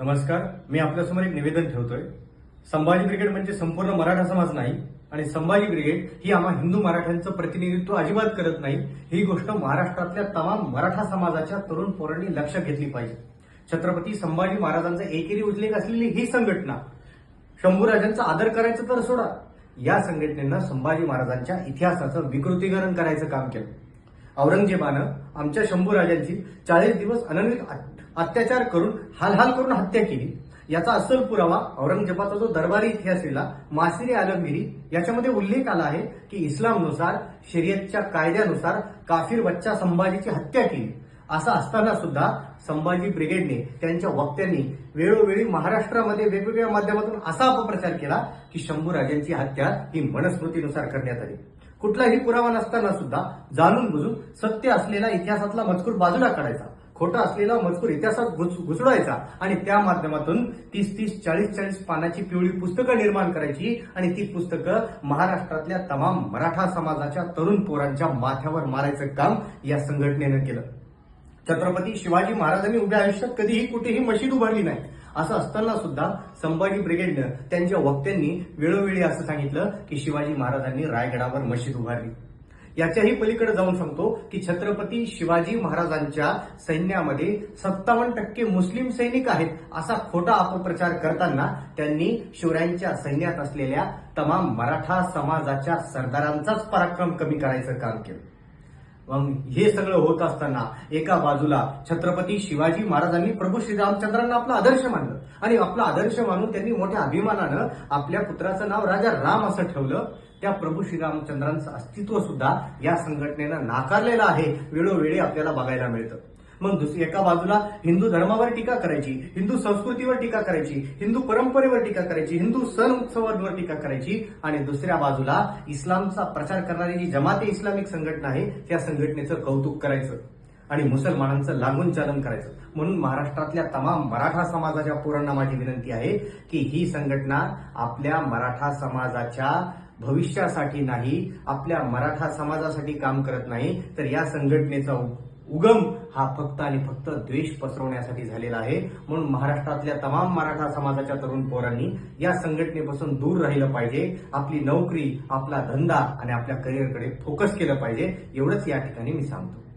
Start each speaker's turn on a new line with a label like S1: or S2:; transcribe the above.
S1: नमस्कार मी आपल्यासमोर एक निवेदन ठेवतोय. संभाजी ब्रिगेड म्हणजे संपूर्ण मराठा समाज नाही आणि संभाजी ब्रिगेड ही आम्हा हिंदू मराठ्यांचं प्रतिनिधित्व अजिबात करत नाही. ही गोष्ट महाराष्ट्रातल्या तमाम मराठा समाजाच्या तरुण पोरांनी लक्षात घेतली पाहिजे. छत्रपती संभाजी महाराजांचा एकेरी उल्लेख असलेली ही संघटना शंभूराजांचा आदर करायचं तर सोडा. या संघटनेनं संभाजी महाराजांच्या इतिहासाचं विकृतीकरण करायचं काम केलं. औरंगजेबानं आमच्या शंभूराजांची चाळीस दिवस अनन्वित अत्याचार करून हालहाल करून हत्या केली. याचा अस्सल पुरावा औरंगजेबाचा जो दरबारी इतिहास लिहिला मासिरी आलमगिरी याच्यामध्ये उल्लेख आला आहे की इस्लामनुसार शरीयतच्या कायद्यानुसार काफीर बच्चा संभाजीची हत्या केली. असं असताना सुद्धा संभाजी ब्रिगेडने त्यांच्या वक्त्यांनी वेळोवेळी महाराष्ट्रामध्ये वेगवेगळ्या माध्यमातून असा अपप्रचार केला की शंभूराजांची हत्या ही मनस्मृतीनुसार करण्यात आली. कुठलाही पुरावा नसताना सुद्धा जाणून बुजून सत्य असलेला इतिहासातला मजकूर बाजूला काढायचा. खोटा असलेला मजकूर इतिहासात घुस- घुसडायचा. आणि त्या माध्यमातून तीस तीस चाळीस चाळीस पानाची पिवळी पुस्तकं निर्माण करायची आणि ती पुस्तकं महाराष्ट्रातल्या तमाम मराठा समाजाच्या तरुण पोरांच्या माथ्यावर मारायचं काम या संघटनेनं केलं. छत्रपती शिवाजी महाराजांनी उभ्या आयुष्यात कधीही कुठेही मशीद उभारली नाही. असं असताना सुद्धा संभाजी ब्रिगेडनं त्यांच्या वक्त्यांनी वेळोवेळी असं सांगितलं की शिवाजी महाराजांनी रायगडावर मशीद उभारली. याच्याही पलीकडे जाऊन सांगतो की छत्रपती शिवाजी महाराजांच्या सैन्यामध्ये सत्तावन्न टक्के मुस्लिम सैनिक आहेत असा खोटा अपप्रचार करताना त्यांनी शिवरायांच्या सैन्यात असलेल्या तमाम मराठा समाजाच्या सरदारांचाच पराक्रम कमी करायचं काम केलं. हे सगळं होत असताना एका बाजूला छत्रपती शिवाजी महाराजांनी प्रभू श्रीरामचंद्रांना आपला आदर्श मानलं. आणि आपला आदर्श मानून त्यांनी मोठ्या अभिमानानं आपल्या पुत्राचं नाव राजा राम असं ठेवलं. त्या प्रभू श्रीरामचंद्रांचं अस्तित्व सुद्धा या संघटनेनं नाकारलेलं आहे. वेळोवेळी आपल्याला बघायला मिळतं. मग दुसरी एका बाजूला हिंदू धर्मावर टीका करायची हिंदू संस्कृतीवर टीका करायची हिंदू परंपरेवर टीका करायची हिंदू सण उत्सवांवर टीका करायची आणि दुसऱ्या बाजूला इस्लामचा प्रचार करणारी जी जमाते इस्लामिक संघटना आहे त्या संघटनेचं कौतुक करायचं आणि मुसलमानांचं लागून चालन करायचं. म्हणून महाराष्ट्रातल्या तमाम मराठा समाजाच्या पोरांना माझी विनंती आहे की ही संघटना आपल्या मराठा समाजाच्या भविष्यासाठी नाही आपल्या मराठा समाजासाठी काम करत नाही तर या संघटनेचा उगम हा फक्त आणि फक्त द्वेष पसरवण्यासाठी झालेला आहे. म्हणून महाराष्ट्रातल्या तमाम मराठा समाजाच्या तरुण पोरांनी या संघटनेपासून दूर राहिलं पाहिजे. आपली नोकरी आपला धंदा आणि आपल्या करिअरकडे फोकस केलं पाहिजे. एवढंच या ठिकाणी मी सांगतो.